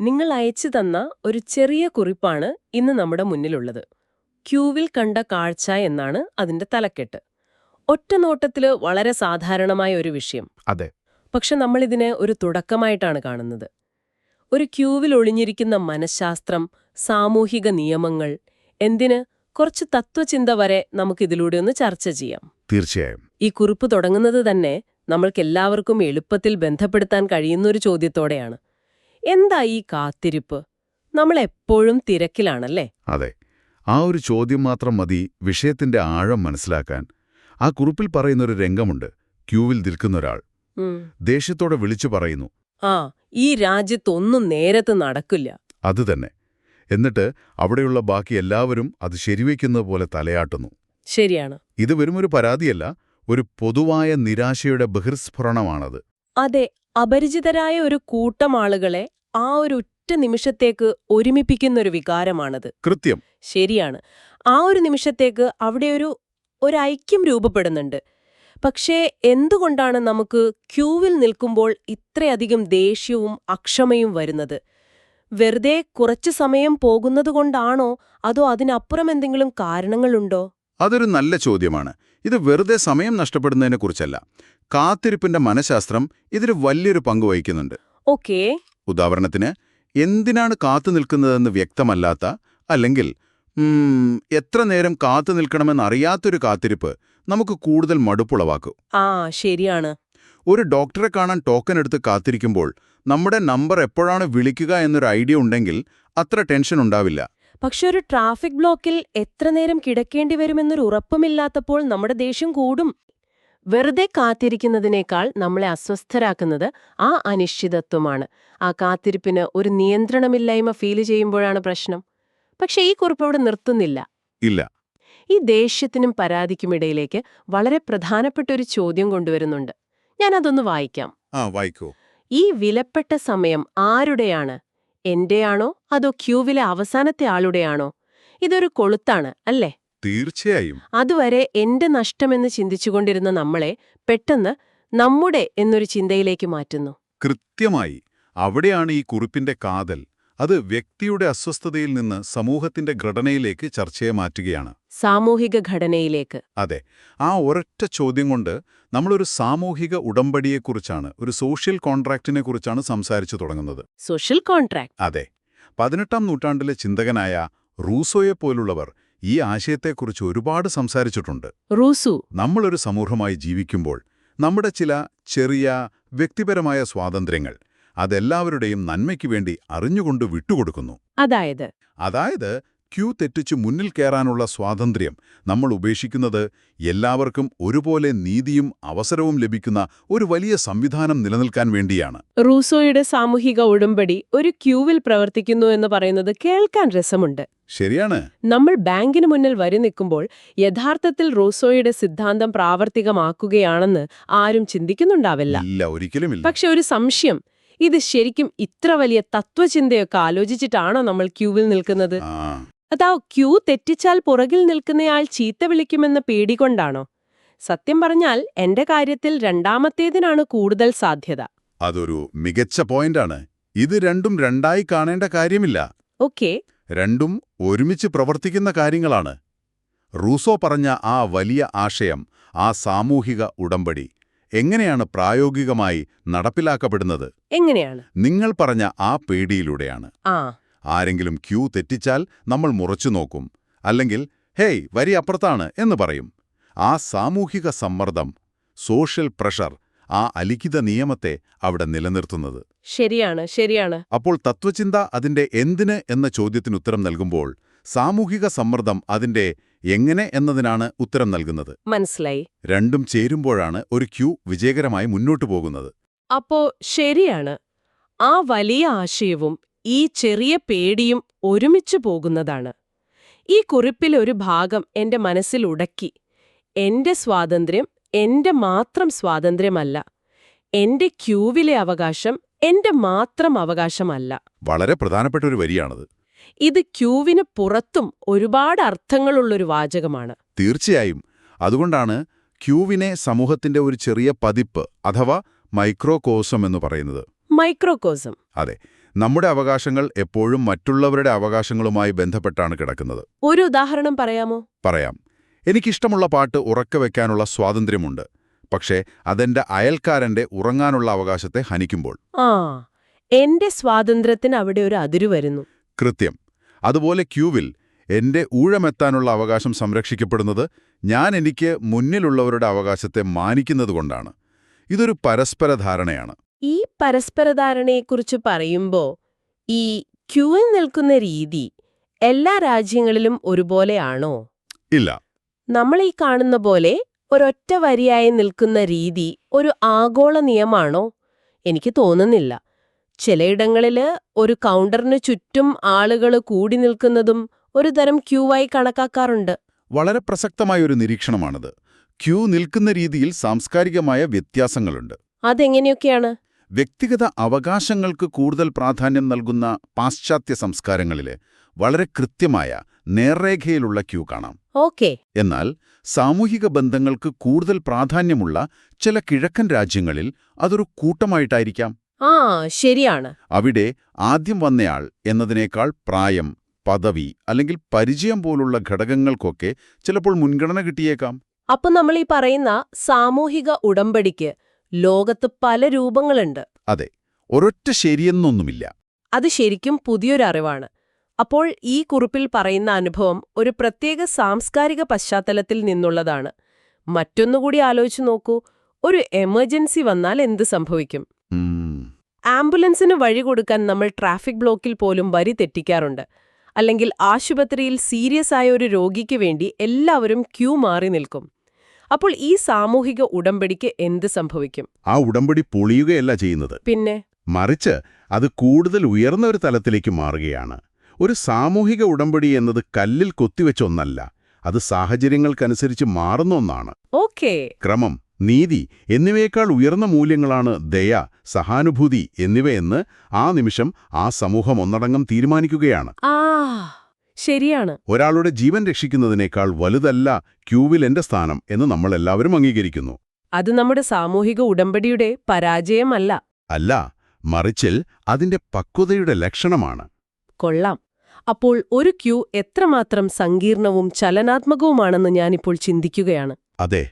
നിങ്ങൾ അയച്ചു തന്ന ഒരു ചെറിയ കുറിപ്പാണ് ഇന്ന് നമ്മുടെ മുന്നിലുള്ളത്. ക്യൂവിൽ കണ്ട കാഴ്ച എന്നാണ് അതിന്റെ തലക്കെട്ട്. ഒറ്റ നോട്ടത്തിൽ വളരെ സാധാരണമായ ഒരു വിഷയം. അതെ. പക്ഷെ നമ്മളിതിനെ ഒരു തുടക്കമായിട്ടാണ് കാണുന്നത്. ഒരു ക്യൂവിൽ ഒളിഞ്ഞിരിക്കുന്ന മനഃശാസ്ത്രം സാമൂഹിക നിയമങ്ങൾ എന്തിന് കുറച്ച് തത്വചിന്ത വരെ നമുക്കിതിലൂടെ ഒന്ന് ചർച്ച ചെയ്യാം. തീർച്ചയായും. ഈ കുറിപ്പ് തുടങ്ങുന്നത് തന്നെ നമ്മൾക്കെല്ലാവർക്കും എളുപ്പത്തിൽ ബന്ധപ്പെടുത്താൻ കഴിയുന്നൊരു ചോദ്യത്തോടെയാണ്. എന്താ ഈ കാത്തിരിപ്പ്? നമ്മൾ എപ്പോഴും തിരക്കിലാണല്ലേ? അതെ. ആ ഒരു ചോദ്യം മാത്രം മതി വിഷയത്തിന്റെ ആഴം മനസ്സിലാക്കാൻ. ആ കുറിപ്പിൽ പറയുന്നൊരു രംഗമുണ്ട്. ക്യൂവിൽ നിൽക്കുന്ന ഒരാൾ ദേഷ്യത്തോടെ വിളിച്ചു പറയുന്നു. ആ ഈ രാജ്യത്തൊന്നും നേരത്ത് നടക്കില്ല. അതുതന്നെ എന്നിട്ട് അവിടെയുള്ള ബാക്കി എല്ലാവരും അത് ശരിവയ്ക്കുന്നത് പോലെ തലയാട്ടുന്നു. ശരിയാണ്. ഇത് വെറുമൊരു പരാതിയല്ല ഒരു പൊതുവായ നിരാശയുടെ ബഹിർസ്ഫുരണമാണത്. അതെ അപരിചിതരായ ഒരു കൂട്ടം ആളുകളെ ആ ഒരു ഒറ്റ നിമിഷത്തേക്ക് ഒരുമിപ്പിക്കുന്നൊരു വികാരമാണത്. കൃത്യം. ശരിയാണ്. ആ ഒരു നിമിഷത്തേക്ക് അവിടെ ഒരു ഒരു ഐക്യം രൂപപ്പെടുന്നുണ്ട്. പക്ഷേ എന്തുകൊണ്ടാണ് നമുക്ക് ക്യൂവിൽ നിൽക്കുമ്പോൾ ഇത്രയധികം ദേഷ്യവും അക്ഷമയും വരുന്നത്? വെറുതെ കുറച്ച് സമയം പോകുന്നതുകൊണ്ടാണോ അതോ അതിനപ്പുറം എന്തെങ്കിലും കാരണങ്ങളുണ്ടോ? അതൊരു നല്ല ചോദ്യമാണ്. ഇത് വെറുതെ സമയം നഷ്ടപ്പെടുന്നതിനെക്കുറിച്ചല്ല. കാത്തിരിപ്പിന്റെ മനഃശാസ്ത്രം ഇതിന് വലിയൊരു പങ്ക് വഹിക്കുന്നുണ്ട്. ഓക്കേ. ഉദാഹരണത്തിന് എന്തിനാണ് കാത്തു നിൽക്കുന്നതെന്ന് വ്യക്തമല്ലാത്ത അല്ലെങ്കിൽ എത്ര നേരം കാത്തു നിൽക്കണമെന്ന് അറിയാത്തൊരു കാത്തിരിപ്പ് നമുക്ക് കൂടുതൽ മടുപ്പുളവാക്കും. ആ ശരിയാണ്. ഒരു ഡോക്ടറെ കാണാൻ ടോക്കൺ എടുത്ത് കാത്തിരിക്കുമ്പോൾ നമ്മുടെ നമ്പർ എപ്പോഴാണ് വിളിക്കുക എന്നൊരു ഐഡിയ ഉണ്ടെങ്കിൽ അത്ര ടെൻഷൻ ഉണ്ടാവില്ല. പക്ഷെ ഒരു ട്രാഫിക് ബ്ലോക്കിൽ എത്ര നേരം കിടക്കേണ്ടി വരുമെന്നൊരു ഉറപ്പുമില്ലാത്തപ്പോൾ നമ്മുടെ ദേഷ്യം കൂടും. വെറുതെ കാത്തിരിക്കുന്നതിനേക്കാൾ നമ്മളെ അസ്വസ്ഥരാക്കുന്നത് ആ അനിശ്ചിതത്വമാണ്. ആ കാത്തിരിപ്പിന് ഒരു നിയന്ത്രണമില്ലായ്മ ഫീൽ ചെയ്യുമ്പോഴാണ് പ്രശ്നം. പക്ഷേ ഈ കുറിപ്പ് അവിടെ നിർത്തുന്നില്ല. ഇല്ല. ഈ ദേഷ്യത്തിനും പരാതിക്കുമിടയിലേക്ക് വളരെ പ്രധാനപ്പെട്ട ഒരു ചോദ്യം കൊണ്ടുവരുന്നുണ്ട്. ഞാൻ അതൊന്ന് വായിക്കാം. ആ വായിക്കോ. ഈ വിലപ്പെട്ട സമയം ആരുടെയാണ്? എന്റെയാണോ? അതോ ക്യൂവിലെ അവസാനത്തെ ആളുടെയാണോ? ഇതൊരു കൊളുത്താണ് അല്ലേ? തീർച്ചയായും. അതുവരെ എന്റെ നഷ്ടമെന്ന് ചിന്തിച്ചുകൊണ്ടിരുന്ന നമ്മളെ പെട്ടെന്ന് നമ്മുടെ എന്നൊരു ചിന്തയിലേക്ക് മാറ്റുന്നു. കൃത്യമായി. അവിടെയാണ് ഈ കുറിപ്പിന്റെ കാതൽ. അത് വ്യക്തിയുടെ അസ്വസ്ഥതയിൽ നിന്ന് സമൂഹത്തിന്റെ ഘടനയിലേക്ക് ചർച്ചയെ മാറ്റുകയാണ്. സാമൂഹിക ഘടനയിലേക്ക്. അതെ. ആ ഒരൊറ്റ ചോദ്യം കൊണ്ട് നമ്മളൊരു സാമൂഹിക ഉടമ്പടിയെക്കുറിച്ചാണ് ഒരു സോഷ്യൽ കോൺട്രാക്റ്റിനെ കുറിച്ചാണ് സംസാരിച്ചു തുടങ്ങുന്നത്. Social contract. അതെ. പതിനെട്ടാം നൂറ്റാണ്ടിലെ ചിന്തകനായ റൂസോയെപ്പോലുള്ളവർ ഈ ആശയത്തെക്കുറിച്ച് ഒരുപാട് സംസാരിച്ചിട്ടുണ്ട്. റൂസു. നമ്മളൊരു സമൂഹമായി ജീവിക്കുമ്പോൾ നമ്മുടെ ചില ചെറിയ വ്യക്തിപരമായ സ്വാതന്ത്ര്യങ്ങൾ അതെല്ലാവരുടെയും നന്മയ്ക്കു വേണ്ടി അറിഞ്ഞുകൊണ്ട് വിട്ടുകൊടുക്കുന്നു. അതായത്? അതായത് ക്യൂ തെറ്റിച്ച് മുന്നിൽ കയറാനുള്ള സ്വാതന്ത്ര്യം നമ്മൾ ഉപേക്ഷിക്കുന്നത് എല്ലാവർക്കും ഒരുപോലെ നീതിയും അവസരവും ലഭിക്കുന്ന ഒരു വലിയ സംവിധാനം നിലനിൽക്കാൻ വേണ്ടിയാണ്. റൂസോയുടെ സാമൂഹിക ഉടമ്പടി ഒരു ക്യൂവിൽ പ്രവർത്തിക്കുന്നു എന്ന് പറയുന്നത് കേൾക്കാൻ രസമുണ്ട്. ശരിയാണ്. നമ്മൾ ബാങ്കിന് മുന്നിൽ വരി നിൽക്കുമ്പോൾ യഥാർത്ഥത്തിൽ റൂസോയുടെ സിദ്ധാന്തം പ്രാവർത്തികമാക്കുകയാണെന്ന് ആരും ചിന്തിക്കുന്നുണ്ടാവില്ല. ഇല്ല ഒരിക്കലുമില്ല. പക്ഷെ ഒരു സംശയം ഇത് ശരിക്കും ഇത്ര വലിയ തത്വചിന്തയൊക്കെ ആലോചിച്ചിട്ടാണോ നമ്മൾ ക്യൂവിൽ നിൽക്കുന്നത്? അതാ ക്യൂ തെറ്റിച്ചാൽ പുറകിൽ നിൽക്കുന്നയാൾ ചീത്ത വിളിക്കുമെന്ന പേടി കൊണ്ടാണോ? സത്യം പറഞ്ഞാൽ എന്റെ കാര്യത്തിൽ രണ്ടാമത്തേതിനാണ് കൂടുതൽ സാധ്യത. അതൊരു മികച്ച പോയിന്റാണ്. ഇത് രണ്ടും രണ്ടായി കാണേണ്ട കാര്യമില്ല. ഓക്കെ. രണ്ടും ഒരുമിച്ച് പ്രവർത്തിക്കുന്ന കാര്യങ്ങളാണ്. റൂസോ പറഞ്ഞ ആ വലിയ ആശയം ആ സാമൂഹിക ഉടമ്പടി എങ്ങനെയാണ് പ്രായോഗികമായി നടപ്പിലാക്കപ്പെടുന്നത്? എങ്ങനെയാണ്? നിങ്ങൾ പറഞ്ഞ ആ പേടിയിലൂടെയാണ്. ആ. ആരെങ്കിലും ക്യൂ തെറ്റിച്ചാൽ നമ്മൾ മുറച്ചു നോക്കും. അല്ലെങ്കിൽ ഹേയ് വരി അപ്പുറത്താണ് എന്ന് പറയും. ആ സാമൂഹിക സമ്മർദ്ദം സോഷ്യൽ പ്രഷർ ആ അലിഖിത നിയമത്തെ അവിടെ നിലനിർത്തുന്നത്. ശരിയാണ് ശരിയാണ്. അപ്പോൾ തത്വചിന്ത അതിന്റെ എന്തിന് എന്ന ചോദ്യത്തിന് ഉത്തരം നൽകുമ്പോൾ സാമൂഹിക സമ്മർദ്ദം അതിന്റെ എങ്ങനെ എന്നതിനാണ് ഉത്തരം നൽകുന്നത്. മനസ്സിലായി. രണ്ടും ചേരുമ്പോഴാണ് ഒരു ക്യൂ വിജയകരമായി മുന്നോട്ടു പോകുന്നത്. അപ്പോ ശരിയാണ്. ആ വലിയ ആശയവും ഈ ചെറിയ പേടിയും ഒരുമിച്ചു പോകുന്നതാണ്. ഈ കുറിപ്പിലെ ഒരു ഭാഗം എന്റെ മനസ്സിൽ ഉടക്കി. എന്റെ സ്വാതന്ത്ര്യം എന്റെ മാത്രം സ്വാതന്ത്ര്യമല്ല. എന്റെ ക്യൂവിലെ അവകാശം എന്റെ മാത്രം അവകാശമല്ല. വളരെ പ്രധാനപ്പെട്ട ഒരു വരിയാണത്. ഇത് ക്യൂവിന് പുറത്തും ഒരുപാട് അർത്ഥങ്ങളുള്ളൊരു വാചകമാണ്. തീർച്ചയായും. അതുകൊണ്ടാണ് ക്യൂവിനെ സമൂഹത്തിന്റെ ഒരു ചെറിയ പതിപ്പ് അഥവാ മൈക്രോകോസം എന്ന് പറയുന്നത്. മൈക്രോകോസം. അതെ. നമ്മുടെ അവകാശങ്ങൾ എപ്പോഴും മറ്റുള്ളവരുടെ അവകാശങ്ങളുമായി ബന്ധപ്പെട്ടാണ് കിടക്കുന്നത്. ഒരു ഉദാഹരണം പറയാമോ? പറയാം. എനിക്കിഷ്ടമുള്ള പാട്ട് ഉറക്കെ വെക്കാനുള്ള സ്വാതന്ത്ര്യമുണ്ട്. പക്ഷേ അതെന്റെ അയൽക്കാരന്റെ ഉറങ്ങാനുള്ള അവകാശത്തെ ഹനിക്കുമ്പോൾ. ആ എന്റെ സ്വാതന്ത്ര്യത്തിന് അവിടെ ഒരു അതിരു വരുന്നു. കൃത്യം. അതുപോലെ ക്യൂവിൽ എന്റെ ഊഴമെത്താനുള്ള അവകാശം സംരക്ഷിക്കപ്പെടുന്നത് ഞാൻ എനിക്ക് മുന്നിലുള്ളവരുടെ അവകാശത്തെ മാനിക്കുന്നതുകൊണ്ടാണ്. ഇതൊരു പരസ്പര ധാരണയാണ്. ഈ പരസ്പരധാരണയെക്കുറിച്ച് പറയുമ്പോൾ ഈ ക്യൂവിൽ നിൽക്കുന്ന രീതി എല്ലാ രാജ്യങ്ങളിലും ഒരുപോലെയാണോ? ഇല്ല. നമ്മൾ ഈ കാണുന്ന പോലെ ഒരൊറ്റ വരിയായി നിൽക്കുന്ന രീതി ഒരു ആഗോള നിയമാണോ എനിക്ക് തോന്നുന്നില്ല. ചിലയിടങ്ങളിൽ ഒരു കൗണ്ടറിന് ചുറ്റും ആളുകൾ കൂടി നിൽക്കുന്നതും ഒരു തരം ക്യൂവായി കണക്കാക്കാറുണ്ട്. വളരെ പ്രസക്തമായ ഒരു നിരീക്ഷണമാണത്. ക്യൂ നിൽക്കുന്ന രീതിയിൽ സാംസ്കാരികമായ വ്യത്യാസങ്ങളുണ്ട്. അതെങ്ങനെയൊക്കെയാണ്? വ്യക്തിഗത അവകാശങ്ങൾക്ക് കൂടുതൽ പ്രാധാന്യം നൽകുന്ന പാശ്ചാത്യ സംസ്കാരങ്ങളിലെ വളരെ കൃത്യമായ നേർരേഖയിലുള്ള ക്യൂ കാണാം. ഓക്കെ. എന്നാൽ സാമൂഹിക ബന്ധങ്ങൾക്ക് കൂടുതൽ പ്രാധാന്യമുള്ള ചില കിഴക്കൻ രാജ്യങ്ങളിൽ അതൊരു കൂട്ടമായിട്ടായിരിക്കാം. ആ ശരിയാണ്. അവിടെ ആദ്യം വന്നയാൾ എന്നതിനേക്കാൾ പ്രായം പദവി അല്ലെങ്കിൽ പരിചയം പോലുള്ള ഘടകങ്ങൾക്കൊക്കെ ചിലപ്പോൾ മുൻഗണന കിട്ടിയേക്കാം. അപ്പൊ നമ്മൾ ഈ പറയുന്ന സാമൂഹിക ഉടമ്പടിക്ക് ലോകത്ത് പല രൂപങ്ങളുണ്ട്. അതെ ഒരൊറ്റ ശരിയെന്നൊന്നുമില്ല. അത് ശരിക്കും പുതിയൊരറിവാണ് അപ്പോൾ ഈ കുറിപ്പിൽ പറയുന്ന അനുഭവം ഒരു പ്രത്യേക സാംസ്കാരിക പശ്ചാത്തലത്തിൽ നിന്നുള്ളതാണ്. മറ്റൊന്നുകൂടി ആലോചിച്ചു നോക്കൂ ഒരു എമർജൻസി വന്നാൽ എന്ത് സംഭവിക്കും? ആംബുലൻസിന് വഴി കൊടുക്കാൻ നമ്മൾ ട്രാഫിക് ബ്ലോക്കിൽ പോലും വരി തെറ്റിക്കാറുണ്ട്. അല്ലെങ്കിൽ ആശുപത്രിയിൽ സീരിയസ് ആയ ഒരു രോഗിക്ക് വേണ്ടി എല്ലാവരും ക്യൂ മാറി നിൽക്കും. അപ്പോൾ ഈ സാമൂഹിക ഉടമ്പടിക്ക് എന്ത് സംഭവിക്കും? ആ ഉടമ്പടി പൊളിയുകയല്ല ചെയ്യുന്നത്. പിന്നെ? മറിച്ച് അത് കൂടുതൽ ഉയർന്ന ഒരു തലത്തിലേക്ക് മാറുകയാണ്. ഒരു സാമൂഹിക ഉടമ്പടി എന്നത് കല്ലിൽ കൊത്തിവെച്ച ഒന്നല്ല. അത് സാഹചര്യങ്ങൾക്കനുസരിച്ച് മാറുന്ന ഒന്നാണ്. ഓക്കേ. ക്രമം നീതി എന്നിവയേക്കാൾ ഉയർന്ന മൂല്യങ്ങളാണ് ദയ സഹാനുഭൂതി എന്നിവയെന്ന് ആ നിമിഷം ആ സമൂഹം ഒന്നടങ്കം തീരുമാനിക്കുകയാണ്. ആ. ശരിയാണ്. ഒരാളുടെ ജീവൻ രക്ഷിക്കുന്നതിനേക്കാൾ വലുതല്ല ക്യൂവിൽ എന്റെ സ്ഥാനം എന്ന് നമ്മൾ എല്ലാവരും അംഗീകരിക്കുന്നു. അത് നമ്മുടെ സാമൂഹിക ഉടമ്പടിയുടെ പരാജയമല്ല. അല്ല മറിച്ചിൽ അതിന്റെ പക്വതയുടെ ലക്ഷണമാണ്. കൊള്ളാം. അപ്പോൾ ഒരു ക്യൂ എത്രമാത്രം സങ്കീർണവും ചലനാത്മകവുമാണെന്ന് ഞാനിപ്പോൾ ചിന്തിക്കുകയാണ്. അതെ.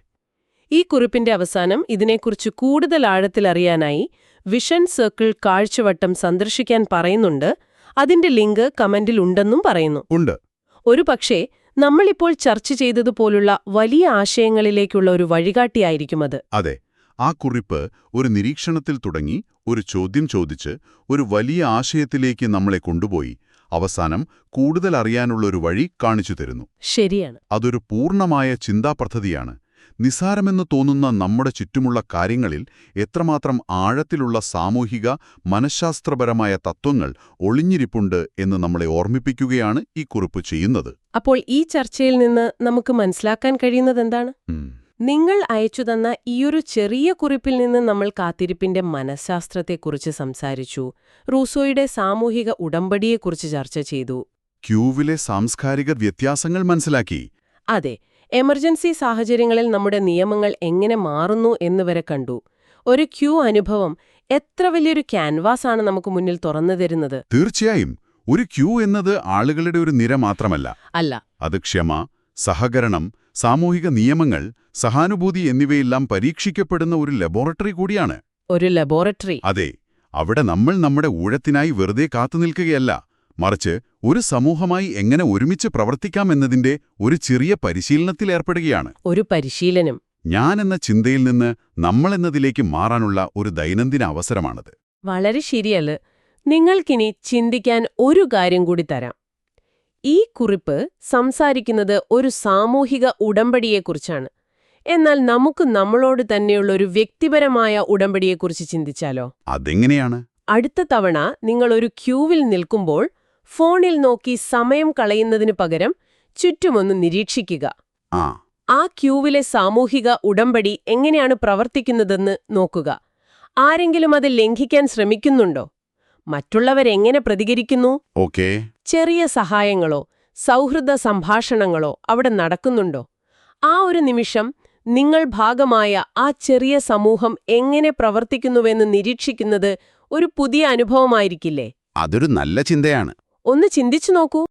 ഈ കുറിപ്പിന്റെ അവസാനം ഇതിനെക്കുറിച്ച് കൂടുതൽ ആഴത്തിലറിയാനായി വിഷൻ സർക്കിൾ കാഴ്ചവട്ടം സന്ദർശിക്കാൻ പറയുന്നുണ്ട് അതിന്റെ ലിങ്ക് കമന്റിൽ ഉണ്ടെന്നും പറയുന്നു. ഉണ്ട്. ഒരു പക്ഷേ നമ്മളിപ്പോൾ ചർച്ച ചെയ്തതുപോലുള്ള വലിയ ആശയങ്ങളിലേക്കുള്ള ഒരു വഴികാട്ടിയായിരിക്കും അത്. അതെ. ആ കുറിപ്പ് ഒരു നിരീക്ഷണത്തിൽ തുടങ്ങി ഒരു ചോദ്യം ചോദിച്ച് ഒരു വലിയ ആശയത്തിലേക്ക് നമ്മളെ കൊണ്ടുപോയി അവസാനം കൂടുതൽ അറിയാനുള്ള ഒരു വഴി കാണിച്ചു തരുന്നു. ശരിയാണ്. അതൊരു പൂർണമായ ചിന്താപദ്ധതിയാണ് നിസാരമെന്ന് തോന്നുന്ന നമ്മുടെ ചുറ്റുമുള്ള കാര്യങ്ങളിൽ എത്രമാത്രം ആഴത്തിലുള്ള സാമൂഹിക മനഃശാസ്ത്രപരമായ തത്വങ്ങൾ ഒളിഞ്ഞിരിപ്പുണ്ട് എന്ന് നമ്മളെ ഓർമ്മിപ്പിക്കുകയാണ് ഈ കുറിപ്പ് ചെയ്യുന്നത്. അപ്പോൾ ഈ ചർച്ചയിൽ നിന്ന് നമുക്ക് മനസ്സിലാക്കാൻ കഴിയുന്നതെന്താണ്? എന്താണ് നിങ്ങൾ അയച്ചു തന്ന ഈയൊരു ചെറിയ കുറിപ്പിൽ നിന്ന് നമ്മൾ കാത്തിരിപ്പിന്റെ മനഃശാസ്ത്രത്തെക്കുറിച്ച് സംസാരിച്ചു. റൂസോയുടെ സാമൂഹിക ഉടമ്പടിയെക്കുറിച്ച് ചർച്ച ചെയ്തു. ക്യൂവിലെ സാംസ്കാരിക വ്യത്യാസങ്ങൾ മനസ്സിലാക്കി. അതെ എമർജൻസി സാഹചര്യങ്ങളിൽ നമ്മുടെ നിയമങ്ങൾ എങ്ങനെ മാറുന്നു എന്നുവരെ കണ്ടു. ഒരു ക്യൂ അനുഭവം എത്ര വലിയൊരു ക്യാൻവാസ് ആണ് നമുക്ക് മുന്നിൽ തുറന്നു തരുന്നത്? തീർച്ചയായും. ഒരു ക്യൂ എന്നത് ആളുകളുടെ ഒരു നിര മാത്രമല്ല. അല്ല. അത് ക്ഷമ സഹകരണം സാമൂഹിക നിയമങ്ങൾ സഹാനുഭൂതി എന്നിവയെല്ലാം പരീക്ഷിക്കപ്പെടുന്ന ഒരു ലബോറട്ടറി കൂടിയാണ്. ഒരു ലബോറട്ടറി. അതെ. അവിടെ നമ്മൾ നമ്മുടെ ഊഴത്തിനായി വെറുതെ കാത്തുനിൽക്കുകയല്ല. മറിച്ച് ഒരു സമൂഹമായി എങ്ങനെ ഒരുമിച്ച് പ്രവർത്തിക്കാമെന്നതിന്റെ ഒരു ചെറിയ പരിശീലനത്തിലേർപ്പെടുകയാണ് ഒരു പരിശീലനം. ഞാൻ എന്ന ചിന്തയിൽ നിന്ന് നമ്മളെന്നതിലേക്ക് മാറാനുള്ള ഒരു ദൈനംദിന അവസരമാണത്. വളരെ ശരിയല്ല? നിങ്ങൾക്കിനി ചിന്തിക്കാൻ ഒരു കാര്യം കൂടി തരാം. ഈ കുറിപ്പ് സംസാരിക്കുന്നത് ഒരു സാമൂഹിക ഉടമ്പടിയെക്കുറിച്ചാണ്. എന്നാൽ നമുക്ക് നമ്മളോട് തന്നെയുള്ള ഒരു വ്യക്തിപരമായ ഉടമ്പടിയെക്കുറിച്ച് ചിന്തിച്ചാലോ? അതെങ്ങനെയാണ്? അടുത്ത തവണ നിങ്ങളൊരു ക്യൂവിൽ നിൽക്കുമ്പോൾ ഫോണിൽ നോക്കി സമയം കളയുന്നതിനു പകരം ചുറ്റുമൊന്ന് നിരീക്ഷിക്കുക. ആ. ക്യൂവിലെ സാമൂഹിക ഉടമ്പടി എങ്ങനെയാണ് പ്രവർത്തിക്കുന്നതെന്ന് നോക്കുക. ആരെങ്കിലും അത് ലംഘിക്കാൻ ശ്രമിക്കുന്നുണ്ടോ? മറ്റുള്ളവരെങ്ങനെ പ്രതികരിക്കുന്നു? ഓക്കേ. ചെറിയ സഹായങ്ങളോ സൗഹൃദ സംഭാഷണങ്ങളോ അവിടെ നടക്കുന്നുണ്ടോ? ആ ഒരു നിമിഷം നിങ്ങൾ ഭാഗമായ ആ ചെറിയ സമൂഹം എങ്ങനെ പ്രവർത്തിക്കുന്നുവെന്ന് നിരീക്ഷിക്കുന്നത് ഒരു പുതിയ അനുഭവമായിരിക്കില്ലേ? അതൊരു നല്ല ചിന്തയാണ്. ഒന്ന് ചിന്തിച്ചു നോക്കൂ.